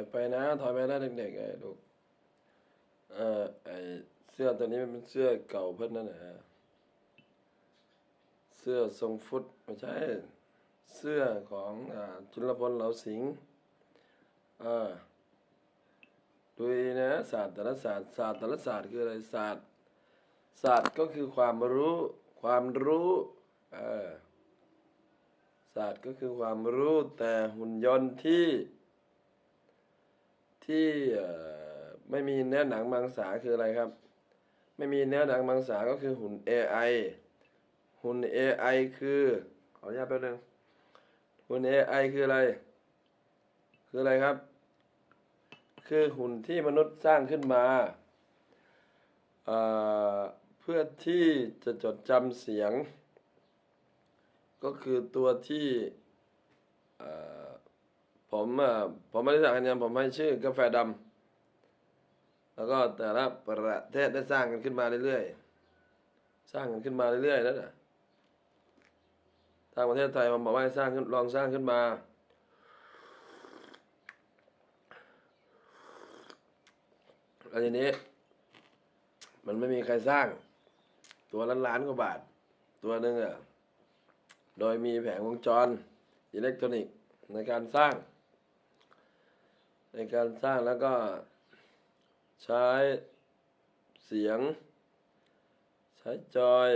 อยไปนะ ถอยไปนะเด็กๆไอ้ลูกเออไอเสื้อตัวนี้มันเป็นเสื้อเก่าเพิ่นนั่นแหละเสื้อทรงฟุตไม่ใช่ เสื้อของอ่าจุลพลเหลาสิงอ่าดูนะศาสตร์แต่ละศาสตร์ศาสตร์แต่ละศาสตร์คืออะไรศาสตร์ศาสตร์ก็คือความรู้ความรู้เออศาสตร์ก็คือความรู้แต่หุ่นยนต์ที่ ที่ไม่มีเนื้อหนังมังสาคืออะไรครับ ไม่มีเนื้อหนังมังสาก็คือหุ่น AI หุ่น AI คือขออนุญาตแป๊บนึงหุ่น AI คืออะไร คืออะไรครับ คือหุ่นที่มนุษย์สร้างขึ้นมาเเพื่อที่จะจดจำเสียง ก็คือตัวที่ ผมผมไม่ได้สั่งกันยผมให้ชื่อกาแฟดำแล้วก็แต่ละประเทศได้สร้างกันขึ้นมาเรื่อยๆสร้างกันขึ้นมาเรื่อยๆนั่นแหละทางประเทศไทยผมบอกว่าสร้างขึ้นลองสร้างขึ้นมาแล้วทีนี้ มันไม่มีใครสร้าง ตัวล้านล้านกว่าบาท ตัวหนึ่งอะโดยมีแผงวงจรอิเล็กทรอนิกส์ในการสร้าง ในการสร้างแล้วก็ใช้เสียง ใช้จอย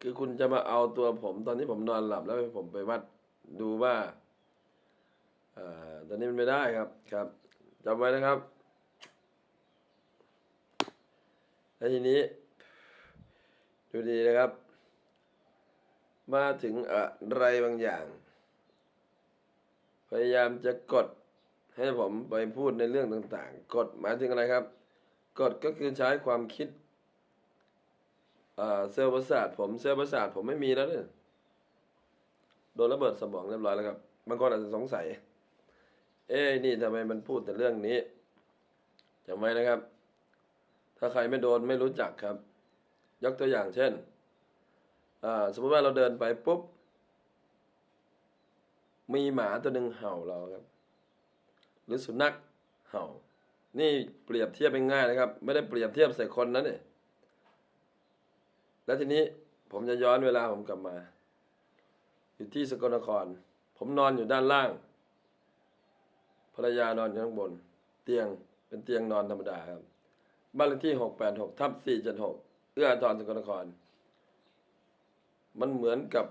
คือคุณจะมาเอาตัวผม ตอนที่ผมนอนหลับแล้วผมไปวัดดูว่าอ่อตอนนี้มันไม่ได้ครับครับจำไว้นะครับ แล้วทีนี้ ดูดีนะครับ มาถึงอะไรบางอย่าง พยายามจะกดให้ผมไปพูดในเรื่องต่างๆ กดหมายถึงอะไรครับ กดก็คือใช้ความคิดเซลล์ประสาทผมเซลล์ประสาทผมไม่มีแล้วเนี่ยโดนระเบิดสมองเรียบร้อยแล้วครับบางคนอาจจะสงสัย เอ้นี่ทำไมมันพูดแต่เรื่องนี้จำไว้นะครับ ถ้าใครไม่โดนไม่รู้จักครับ ยกตัวอย่างเช่นสมมติว่าเราเดินไปปุ๊บ มีหมาตัวหนึ่งเห่าเราครับ หรือสุนัขเห่า นี่เปรียบเทียบง่ายๆนะครับ ไม่ได้เปรียบเทียบใส่คนนั้นเนี่ยแล้วทีนี้ผมจะย้อนเวลาผมกลับมา อยู่ที่สกลนคร ผมนอนอยู่ด้านล่าง ภรรยานอนอยู่ข้างบน เตียงเป็นเตียงนอนธรรมดาครับบ้านเลขที่หกแปดหกทับสี่เจ็ดหกเอื้ออาทรสกลนคร มันเหมือนกับ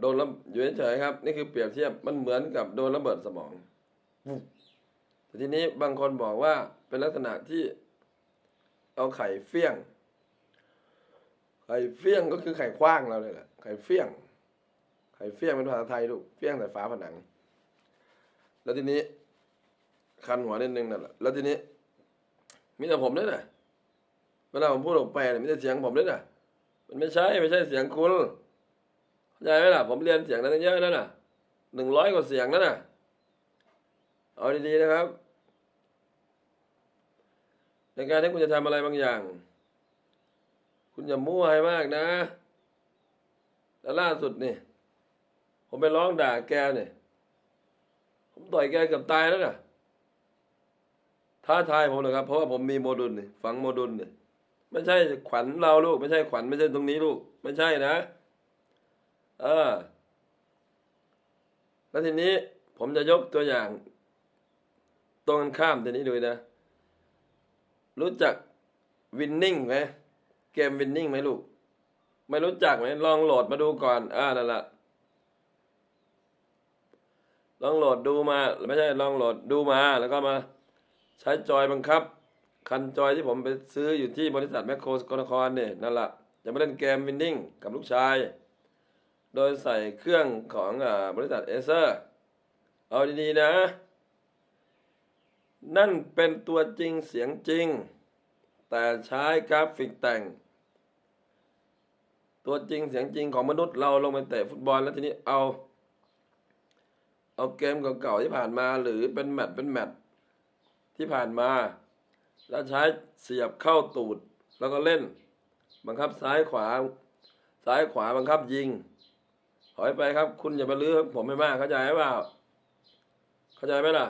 โดนระอยู่เฉยๆครับ นี่คือเปรียบเทียบมันเหมือนกับโดนระเบิดสมองแต่ทีนี้บางคนบอกว่าเป็นลักษณะที่เอาไข่เฟี้ยง ไข่เฟี้ยงก็คือไข่คว้างเราเลยแหละไข่เฟี้ยง ไข่เฟี้ยงเป็นภาษาไทยลูกเฟี้ยงใส่ฝาผนัง แล้วทีนี้ คันหัวนิดนึงนั่นแหละแล้วทีนี้มีแต่ผมด้วยนะเวลาผมพูดออกไปเนี่ยมีแต่เสียงผมด้วยนะมันไม่ใช่ไม่ใช่เสียงคุณ ใจไหมล่ะ ผมเรียนเสียงนั้นเยอะนั่นน่ะหนึ่งร้อยกว่าเสียงนั่นน่ะ เอาดีๆนะครับ ในการที่คุณจะทำอะไรบางอย่าง คุณอย่ามั่วให้มากนะ แล้วล่าสุดนี่ ผมไปร้องด่าแกเนี่ย ผมต่อยแกเกือบตายแล้วน่ะ ท้าทายผมเลยครับ เพราะว่าผมมีโมดูลนี่ฝังโมดูลนี่ไม่ใช่ขวัญเราลูก ไม่ใช่ขวัญไม่ใช่ตรงนี้ลูก ไม่ใช่นะ เออ แล้วทีนี้ผมจะยกตัวอย่าง ตรงกันข้ามทีนี้ดูนะ รู้จักวินนิ่งไหมเกมวินนิ่งไหมลูก ไม่รู้จักไหมลองโหลดมาดูก่อน อ่านั่นแหละลองโหลดดูมา ไม่ใช่ลองโหลดดูมา แล้วก็มาใช้จอยบังคับ คันจอยที่ผมไปซื้ออยู่ที่บริษัทแมคโครสกลนครเนี่ยนั่นแหละจะมาเล่นเกมวินนิ่งกับลูกชาย โดยใส่เครื่องของอบริษัทเอเซอร์ เอาดีๆนะ นั่นเป็นตัวจริงเสียงจริง แต่ใช้กราฟิกแต่ง ตัวจริงเสียงจริงของมนุษย์เราลงไปเตะฟุตบอลแล้วทีนี้เอา เอาเกมเก่าๆที่ผ่านมาหรือเป็นแมตช์เป็นแมตช์ที่ผ่านมา แล้วใช้เสียบเข้าตูดแล้วก็เล่น บังคับซ้ายขวา ซ้ายขวาบังคับยิง ถอยไปครับ คุณอย่ามาลื้อผมไม่มากเข้าใจไหมเปล่าเข้าใจไหมล่ะ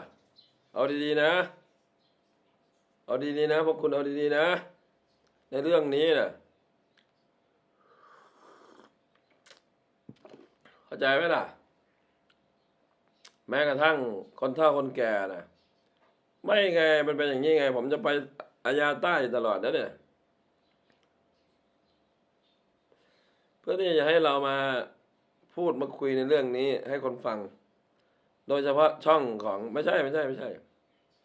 เอาดีๆนะ เอาดีๆนะพวกคุณเอาดีๆนะ ในเรื่องนี้นะเข้าใจไหมล่ะ แม้กระทั่งคนเฒ่าคนแก่นะไม่ไงมันเป็นอย่างนี้ไง ผมจะไปอาญาใต้ตลอดนะเนี่ยเพื่อที่จะให้เรามา พูดมาคุยในเรื่องนี้ให้คนฟัง โดยเฉพาะช่องของไม่ใช่ไม่ใช่ไม่ใช่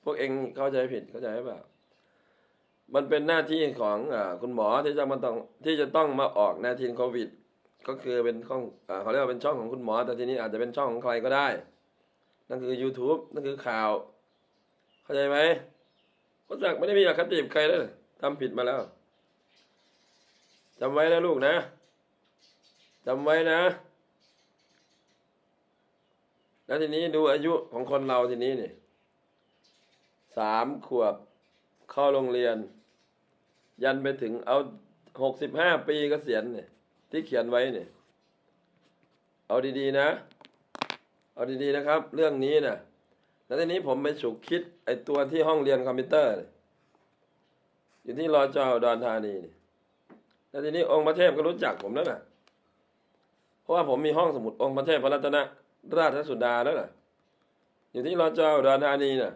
พวกเองเข้าใจผิดเข้าใจหรือเปล่ามันเป็นหน้าที่ของอคุณหมอที่จะมาต้องที่จะต้องมาออกหน้าที่โควิด ก็คือเป็นช่องอเขาเรียกว่าเป็นช่องของคุณหมอ แต่ทีนี้อาจจะเป็นช่องของใครก็ได้ นั่นคือ YouTube นั่นคือข่าว เข้าใจไหมก็สักดิ์ไม่ได้มีอคติบใครเลยทำผิดมาแล้วจำไว้นะลูกนะจำไว้นะ แล้วทีนี้ดูอายุของคนเราทีนี้นี่สามขวบเข้าโรงเรียน ยันไปถึงเอาหกสิบห้าปีกเกษียณเนี่ย ที่เขียนไว้เนี่ย เอาดีๆนะ เอาดีๆนะครับ เรื่องนี้นะแล้วทีนี้ผมไปฉุกคิด ไอตัวที่ห้องเรียนคอมพิวเตอร์ อยู่ที่รอจอดอนธานีนี่แล้วทีนี้องค์พระเทพก็รู้จักผมแล้วนะเพราะว่าผมมีห้องสมุดองค์พระเทพพระรัตน ราชสุดาแล้วนะอยู่ที่รอจออุดรธานีน่ะ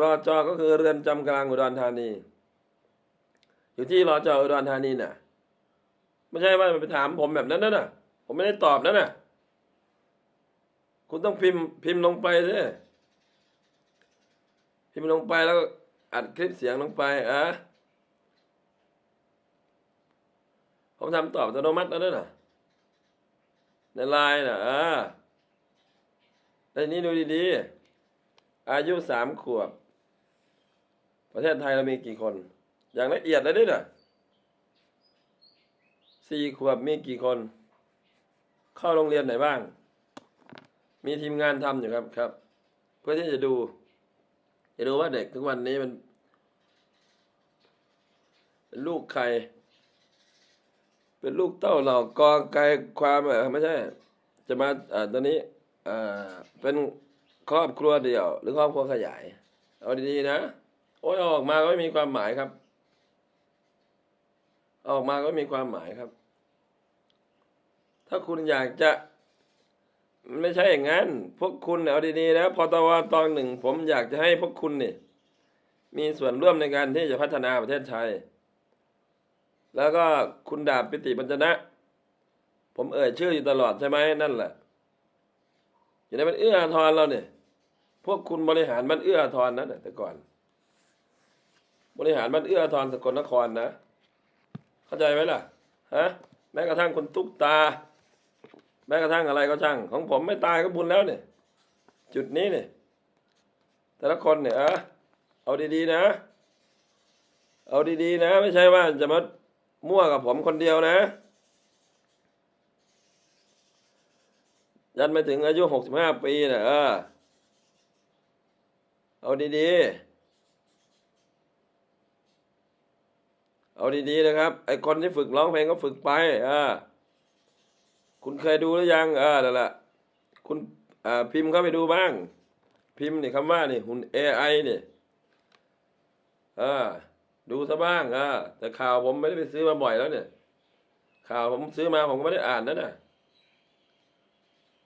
รอจอก็คือเรือนจำกลางอุดรธานี อยู่ที่รอจออุดรธานีน่ะ ไม่ใช่ว่าไปถามผมแบบนั้นนะน่ะ ผมไม่ได้ตอบนั่นน่ะ คุณต้องพิมพ์พิมพ์ลงไปสิพิมพ์ลงไปแล้วอัดคลิปเสียงลงไปอะผมทำตอบอัตโนมัติแล้วนั่นน่ะในไลน์น่ะอ่า ในนี้ดูดีๆ อายุสามขวบ ประเทศไทยเรามีกี่คน อย่างละเอียดเลยด้วยน่ะสี่ขวบมีกี่คน เข้าโรงเรียนไหนบ้าง มีทีมงานทำอยู่ครับครับ เพื่อที่จะดู จะดูว่าเด็กทุกวันนี้มันเป็นลูกใคร เป็นลูกเต้าเหล่ากอไกลความไม่ใช่ จะมาอ่าตอนนี้ เอ่าเป็นครอบครัวเดียว หรือครอบครัวขยาย เอาดีๆนะ โอ้ยออกมาก็ไม่มีความหมายครับ ออกมาก็ไม่มีความหมายครับ ถ้าคุณอยากจะไม่ใช่อย่างนั้น พวกคุณเอาดีๆนะพอตวตองหนึ่ง ผมอยากจะให้พวกคุณเนี่ยมีส่วนร่วมในการที่จะพัฒนาประเทศไทย แล้วก็คุณดาบปิติปัญจนะ ผมเอ่ยชื่ออยู่ตลอดใช่ไหมนั่นแหละ อยู่ในมันเอื้ออาทรเราเนี่ย พวกคุณบริหารมันเอื้ออาทรนั่นน่ะแต่ก่อน บริหารมันเอื้ออาทรสกลนครนะ เข้าใจไหมล่ะฮะแม้กระทั่งคนตุ๊กตา แม้กระทั่งอะไรก็ช่าง ของผมไม่ตายก็บุญแล้วเนี่ย จุดนี้เนี่ย แต่ละคนเนี่ยเออเอาดีๆนะ เอาดีๆนะ ไม่ใช่ว่าจะมามั่วกับผมคนเดียวนะ ยันไปถึงอายุหกสิบห้าปีนะเออเอาดีๆ เอาดีๆนะครับ ไอคนที่ฝึกร้องเพลงก็ฝึกไปอ่าคุณเคยดูหรือยังเออนั่นแหละคุณอ่าพิมพ์เข้าไปดูบ้าง พิมพ์นี่คำว่านี่หุ่น AI นี่เออดูซะบ้างอ่าแต่ข่าวผมไม่ได้ไปซื้อมาบ่อยแล้วเนี่ย ข่าวผมซื้อมาผมก็ไม่ได้อ่านนั่นน่ะ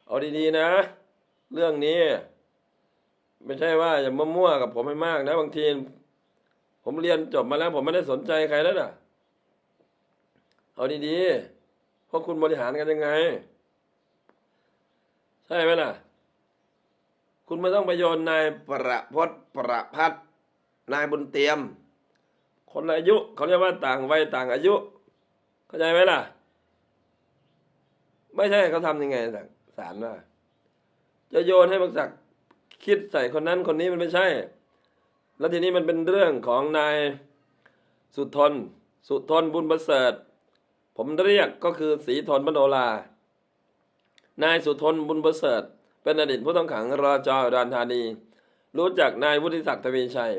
เอาดีๆนะ เรื่องนี้ ไม่ใช่ว่าอย่ามั่วๆกับผมให้มากนะบางที ผมเรียนจบมาแล้ว ผมไม่ได้สนใจใครแล้วน่ะเอาดีๆพวกคุณบริหารกันยังไง ใช่ไหมล่ะ คุณไม่ต้องไปโยนนายประพศประพัฒนายบุญเตรียม คนอายุเขาเรียกว่าต่างวัยต่างอายุ เข้าใจไหมล่ะ ไม่ใช่เขาทำยังไงสั่ง สารว่า จะโยนให้บักศักดิ์คิดใส่คนนั้นคนนี้มันไม่ใช่ แล้วทีนี้มันเป็นเรื่องของนายสุทน สุทนบุญประเสริฐ ผมเรียกก็คือสีทนมโนลานายสุทนบุญประเสริฐ เป็นอดีตผู้ต้องขังรอจออุดรธานี รู้จักนายวุฒิศักดิ์ทวีชัย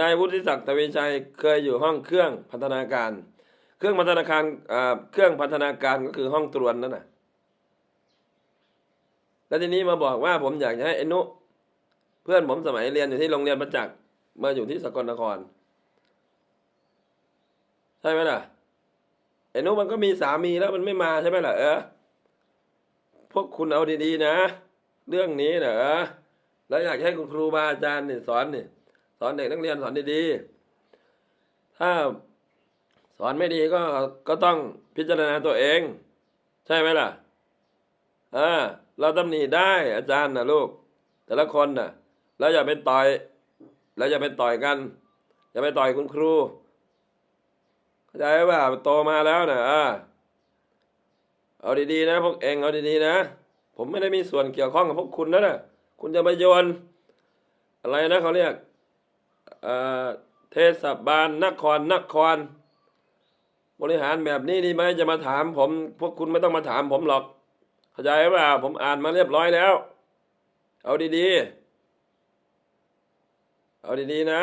นายวุฒิศักดิ์ทวีชัยเคยอยู่ห้องเครื่องพัฒนาการ เครื่องพัฒนาการอ่าเครื่องพัฒนาการก็คือห้องตรวนนั่นน่ะ แล้วทีนี้มาบอกว่าผมอยากจะให้ไอ้นุเพื่อนผมสมัยเรียนอยู่ที่โรงเรียนประจักษ์มาอยู่ที่สกลนคร ใช่ไหมล่ะไอ้นุมันก็มีสามีแล้วมันไม่มาใช่ไหมล่ะ เออพวกคุณเอาดีๆนะ เรื่องนี้นะเออแล้วอยากให้คุณครูบาอาจารย์เนี่ยสอนเนี่ยสอนเด็กนักเรียนสอนดีๆถ้าสอนไม่ดีก็ก็ต้องพิจารณาตัวเอง ใช่ไหมล่ะ อ่าเราตำหนิได้ อาจารย์นะลูก แต่ละคนน่ะแล้วอย่าไปต่อยแล้วอย่าไปต่อยกัน อย่าไปต่อยคุณครูเข้าใจป่ะโตมาแล้วนะอ่าเอาดีๆนะพวกเองเอาดีๆนะ ผมไม่ได้มีส่วนเกี่ยวข้องกับพวกคุณนะนะคุณจะมาโยนอะไรนะเขาเรียกเอ่อเทศบาลนครนคร บริหารแบบนี้ดีไหมจะมาถามผม พวกคุณไม่ต้องมาถามผมหรอก เข้าใจป่ะผมอ่านมาเรียบร้อยแล้ว เอาดีๆ เอาดีๆนะ